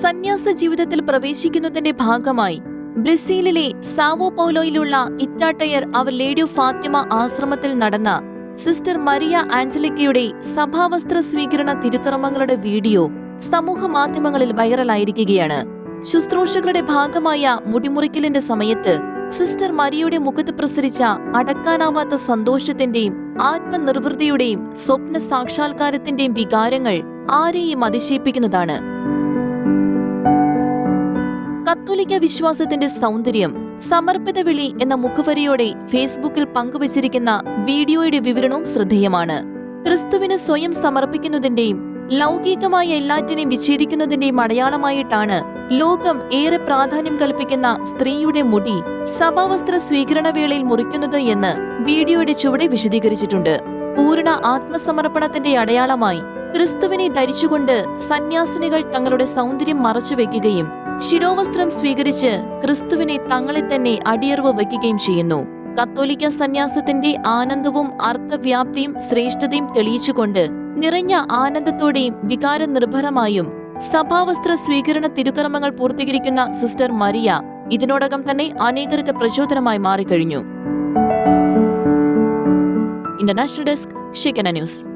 സന്യാസ ജീവിതത്തിൽ പ്രവേശിക്കുന്നതിന്റെ ഭാഗമായി ബ്രസീലിലെ സാവോ പൗലോയിലുള്ള ഇറ്റാട്ടയർ അവർ ലേഡി ഓഫ് ഫാത്തിമ ആശ്രമത്തിൽ നടന്ന സിസ്റ്റർ മരിയ ആഞ്ചലിക്കയുടെ സഭാവസ്ത്ര സ്വീകരണ തിരുക്രമങ്ങളുടെ വീഡിയോ സമൂഹ മാധ്യമങ്ങളിൽ വൈറലായിരിക്കുകയാണ്. ശുശ്രൂഷകളുടെ ഭാഗമായ മുടിമുറിക്കലിന്റെ സമയത്ത് സിസ്റ്റർ മരിയയുടെ മുഖത്ത് പ്രസരിച്ച അടക്കാനാവാത്ത സന്തോഷത്തിന്റെയും ആത്മനിർവൃതിയുടെയും സ്വപ്ന സാക്ഷാത്കാരത്തിന്റെയും വികാരങ്ങൾ ആരെയും അതിശയിപ്പിക്കുന്നതാണ്. കത്തോലിക്ക വിശ്വാസത്തിന്റെ സൗന്ദര്യം സമർപ്പിത വിളി എന്ന മുഖവരിയോടെ ഫേസ്ബുക്കിൽ പങ്കുവച്ചിരിക്കുന്ന വീഡിയോയുടെ വിവരണവും ശ്രദ്ധേയമാണ്. ക്രിസ്തുവിന് സ്വയം സമർപ്പിക്കുന്നതിന്റെയും ലൗകികമായ എല്ലാറ്റിനെയും വിച്ഛേദിക്കുന്നതിന്റെയും അടയാളമായിട്ടാണ് ലോകം ഏറെ പ്രാധാന്യം കൽപ്പിക്കുന്ന സ്ത്രീയുടെ മുടി സഭാവസ്ത്ര സ്വീകരണ വേളയിൽ മുറിക്കുന്നത് എന്ന് വീഡിയോയുടെ ചുവടെ വിശദീകരിച്ചിട്ടുണ്ട്. പൂർണ ആത്മസമർപ്പണത്തിന്റെ അടയാളമായി ക്രിസ്തുവിനെ ധരിച്ചുകൊണ്ട് സന്യാസിനികൾ തങ്ങളുടെ സൗന്ദര്യം മറച്ചുവെക്കുകയും ശിരോവസ്ത്രം സ്വീകരിച്ച് ക്രിസ്തുവിനെ തങ്ങളെ തന്നെ അടിയറവ് വയ്ക്കുകയും ചെയ്യുന്നു. കത്തോലിക്ക സന്യാസത്തിന്റെ ആനന്ദവും അർത്ഥവ്യാപ്തിയും ശ്രേഷ്ഠതയും തെളിയിച്ചുകൊണ്ട് നിറഞ്ഞ ആനന്ദത്തോടെയും വികാരനിർഭരമായും സഭാവസ്ത്ര സ്വീകരണ തിരുക്കർമ്മങ്ങൾ പൂർത്തീകരിക്കുന്ന സിസ്റ്റർ മരിയ ഇതിനോടകം തന്നെ അനേകർക്ക് പ്രചോദനമായി മാറിക്കഴിഞ്ഞു. International desk Shekinah news.